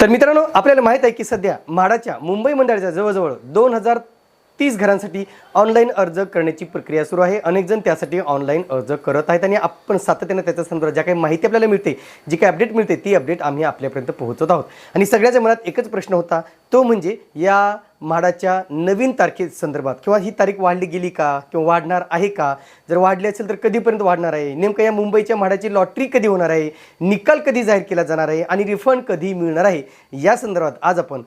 तर मित्रांनो आपल्याला माहीत आहे की सध्या म्हाडाच्या मुंबई मंडळाच्या जवळजवळ दोन हजार तीस घरांसाठी ऑनलाईन अर्ज करण्याची प्रक्रिया सुरू आहे. अनेक जण त्यासाठी ऑनलाईन अर्ज करत आहेत आणि आपण सातत्याने त्याच्या संदर्भात ज्या काही माहिती आपल्याला मिळते जी काही अपडेट मिळते ती अपडेट आम्ही आपल्यापर्यंत पोहोचवत आहोत. आणि सगळ्याच्या मनात एकच प्रश्न होता तो म्हणजे या म्हाडाच्या नवीन तारखे संदर्भात किंवा ही तारीख वाढली गेली का किंवा वाढणार आहे का? जर वाढली असेल तर कधीपर्यंत वाढणार आहे? नेमकं या मुंबईच्या म्हाडाची लॉटरी कधी होणार आहे? निकाल कधी जाहीर केला जाणार आहे? आणि रिफंड कधी मिळणार आहे? या संदर्भात आज आपण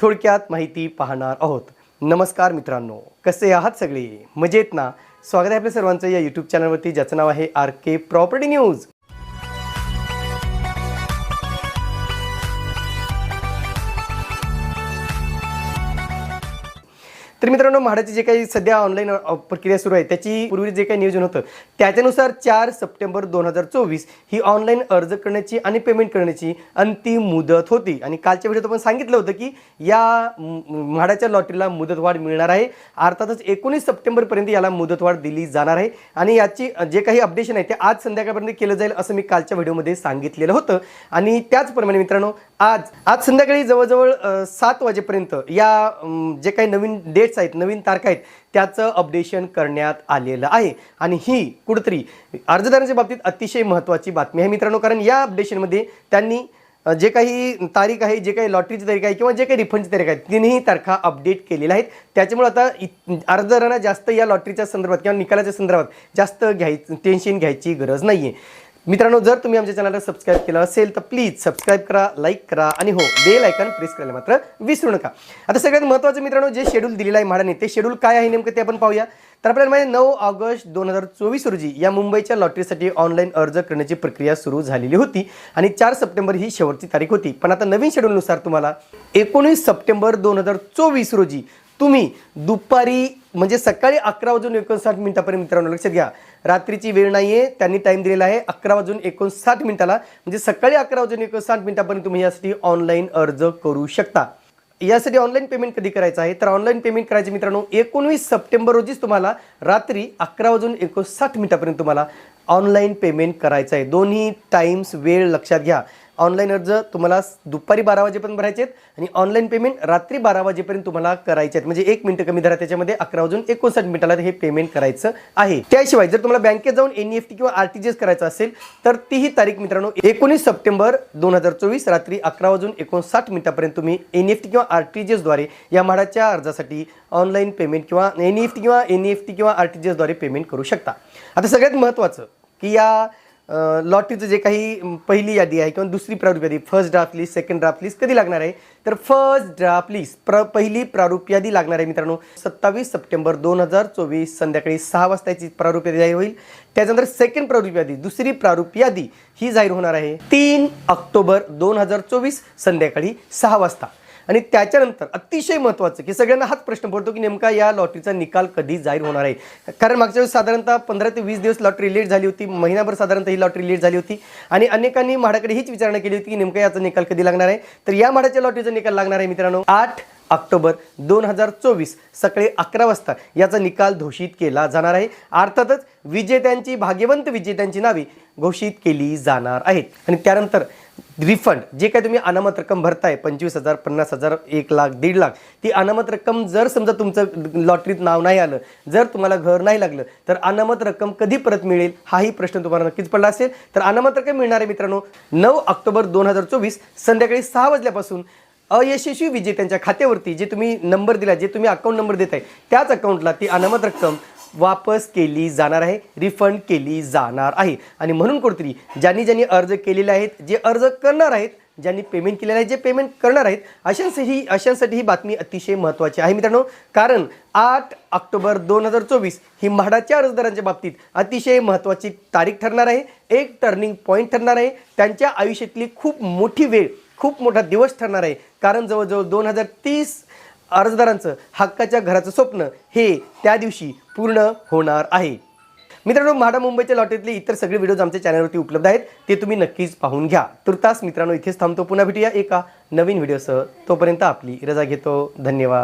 थोडक्यात माहिती पाहणार आहोत. नमस्कार मित्रांनो कसे आहात सगळे? मजेत ना? स्वागत आहे आपल्या सर्वांचं या यूट्यूब चॅनलवरती ज्याचं नाव आहे आर के प्रॉपर्टी न्यूज. तर मित्रांनो म्हाडाची जे काही सध्या ऑनलाईन प्रक्रिया सुरू आहे त्याची पूर्वी जे काही नियोजन होतं त्याच्यानुसार चार सप्टेंबर दोन हजार चोवीस ही ऑनलाईन अर्ज करण्याची आणि पेमेंट करण्याची अंतिम मुदत होती. आणि कालच्या व्हिडिओत आपण सांगितलं होतं की या म्हाडाच्या लॉटरीला मुदतवाढ मिळणार आहे. अर्थातच एकोणीस सप्टेंबरपर्यंत याला मुदतवाढ दिली जाणार आहे. आणि याची जे काही अपडेशन आहे ते आज संध्याकाळपर्यंत केलं जाईल असं मी कालच्या व्हिडिओमध्ये सांगितलेलं होतं. आणि त्याचप्रमाणे मित्रांनो आज आज संध्याकाळी जवळजवळ सात वाजेपर्यंत या जे काही नवीन डेट्स आहेत नवीन तारखा आहेत त्याचं अपडेशन करण्यात आलेलं आहे. आणि ही कुठंतरी अर्जदारांच्या बाबतीत अतिशय महत्त्वाची बातमी आहे मित्रांनो कारण या अपडेशनमध्ये त्यांनी जे काही तारीख आहे जे काही लॉटरीची तारीख आहे किंवा जे काही रिफंडची तारीख आहे तिन्ही तारखा अपडेट केलेल्या आहेत. त्याच्यामुळे आता अर्जदारांना जास्त या लॉटरीच्या संदर्भात किंवा निकालाच्या संदर्भात जास्त घ्याय टेन्शन घ्यायची गरज नाही आहे मित्रांनो जर तुम्ही आमच्या चॅनलला सबस्क्राईब केलं असेल तर प्लीज सबस्क्राईब करा लाईक करा आणि हो बेल आयकॉन प्रेस करायला मात्र विसरू नका. आता सगळ्यात महत्त्वाचं मित्रांनो जे शेड्यूल दिलेलं आहे म्हाडाने ते शेड्यूल काय आहे नेमकं ते आपण पाहूया. तर आपल्याला माहिती नऊ ऑगस्ट दोन हजार चोवीस रोजी या मुंबईच्या लॉटरीसाठी ऑनलाईन अर्ज करण्याची प्रक्रिया सुरू झालेली होती आणि चार सप्टेंबर ही शेवटची तारीख होती. पण आता नवीन शेड्यूलनुसार तुम्हाला एकोणीस सप्टेंबर दोन हजार चोवीस रोजी तुम्ही दुपारी म्हणजे सकाळी अकरा वाजून एकोणसाठ मिनिटापर्यंत मित्रांनो लक्षात घ्या. रात्रीची वेळ नाही आहे त्यांनी टाईम दिलेला आहे अकरा वाजून एकोणसाठ मिनिटाला. म्हणजे सकाळी अकरा वाजून एकोणसाठ मिनिटापर्यंत तुम्ही यासाठी ऑनलाईन अर्ज करू शकता. यासाठी ऑनलाईन पेमेंट कधी करायचं आहे? तर ऑनलाईन पेमेंट करायचे मित्रांनो एकोणवीस सप्टेंबर रोजीच तुम्हाला रात्री अकरा वाजून एकोणसाठ मिनिटापर्यंत तुम्हाला ऑनलाईन पेमेंट करायचं आहे. दोन्ही टाईम्स वेळ लक्षात घ्या. ऑनलाईन अर्ज तुम्हाला दुपारी बारा वाजेपर्यंत भरायचे आहेत आणि ऑनलाईन पेमेंट रात्री बारा वाजेपर्यंत तुम्हाला करायचे आहेत. म्हणजे एक मिनटं कमी धरा त्याच्यामध्ये अकरा वाजून एकोणसाठ मिनिटाला हे पेमेंट करायचं आहे. त्याशिवाय जर तुम्हाला बँकेत जाऊन एन टी किंवा आर टी जी एस करायचं असेल तर तीही तारीख मित्रांनो एकोणीस सप्टेंबर दोन हजार चोवीस रात्री अकरा वाजून एकोणसाठ मिनिटापर्यंत तुम्ही एन एफ टी किंवा आर टी जी एसद्वारे या म्हाडाच्या अर्जासाठी ऑनलाईन पेमेंट किंवा एन एफ टी किंवा एन एफ टी किंवा आर टी जी एसद्वारे पेमेंट करू शकता. आता सगळ्यात महत्त्वाचं की या लॉटरीचं जे काही पहिली यादी आहे किंवा दुसरी प्रारूप यादी first draft list second draft list कधी लागणार आहे? तर फर्स्ट ड्राफ्ट लिस्ट प्र पहिली प्रारूप यादी लागणार आहे मित्रांनो सत्तावीस सप्टेंबर दोन हजार चोवीस संध्याकाळी सहा वाजता याची प्रारूप यादी जाहीर होईल. त्याच्यानंतर सेकंड प्रारूप यादी दुसरी प्रारूप यादी ही जाहीर होणार आहे तीन ऑक्टोबर दोन हजार चोवीस संध्याकाळी सहा वाजता. आणि त्याच्यानंतर अतिशय महत्त्वाचं की सगळ्यांना हाच प्रश्न पडतो की नेमका या लॉटरीचा निकाल कधी जाहीर होणार आहे? कारण मागच्या वेळेस साधारणतः पंधरा ते वीस दिवस लॉटरी लेट झाली होती महिनाभर साधारणतः ही लॉटरी लेट झाली होती. आणि अनेकांनी म्हाडाकडे हीच विचारणा केली होती की नेमका याचा निकाल कधी लागणार आहे? तर या म्हाडाच्या लॉटरीचा निकाल लागणार आहे मित्रांनो. आठ ऑक्टोबर दोन हजार चोवीस सकाळी अकरा वाजता याचा निकाल घोषित केला जाणार आहे. अर्थातच विजेत्यांची भाग्यवंत विजेत्यांची नावे घोषित केली जाणार आहेत. आणि त्यानंतर रिफंड जे काय तुम्ही अनामत रक्कम भरताय पंचवीस हजार पन्नास हजार एक लाख दीड लाख ती अनामत रक्कम जर समजा तुमचं लॉटरीत नाव नाही आलं जर तुम्हाला घर नाही लागलं तर अनामत रक्कम कधी परत मिळेल हाही प्रश्न तुम्हाला नक्कीच पडला असेल. तर अनामत रक्कम मिळणार आहे मित्रांनो नऊ ऑक्टोबर दोन हजार चोवीस संध्याकाळी सहा वाजल्यापासून अयशस्वी विजेत्यांच्या खात्यावरती जे तुम्ही नंबर दिला जे तुम्ही अकाउंट नंबर देत आहे त्याच अकाउंटला ती अनामत रक्कम वापस केली जाणार आहे रिफंड केली जाणार आहे. आणि म्हणून कुठेतरी ज्यांनी ज्यांनी अर्ज केलेले आहेत जे अर्ज करणार आहेत ज्यांनी पेमेंट केलेलं आहे जे पेमेंट करणार आहेत अशांसाठी अशांसाठी ही बातमी अतिशय महत्त्वाची आहे. मित्रांनो कारण आठ ऑक्टोबर दोन हजार चोवीस ही म्हाडाच्या अर्जदारांच्या बाबतीत अतिशय महत्त्वाची तारीख ठरणार आहे. एक टर्निंग पॉईंट ठरणार आहे. त्यांच्या आयुष्यातली खूप मोठी वेळ खूप मोठा दिवस ठरणार आहे. कारण जवळजवळ दोन हजार तीस अर्जदारांचं हक्काच्या घराचं स्वप्न हे त्या दिवशी पूर्ण होणार आहे. मित्रांनो म्हाडा मुंबईच्या लॉटरीतले इतर सगळे व्हिडिओज आमच्या चॅनलवरती उपलब्ध आहेत. ते तुम्ही नक्कीच पाहून घ्या. तुर्तास मित्रांनो इथेच थांबतो पुन्हा भेटूया एका नवीन व्हिडिओसह तोपर्यंत आपली रजा घेतो. धन्यवाद.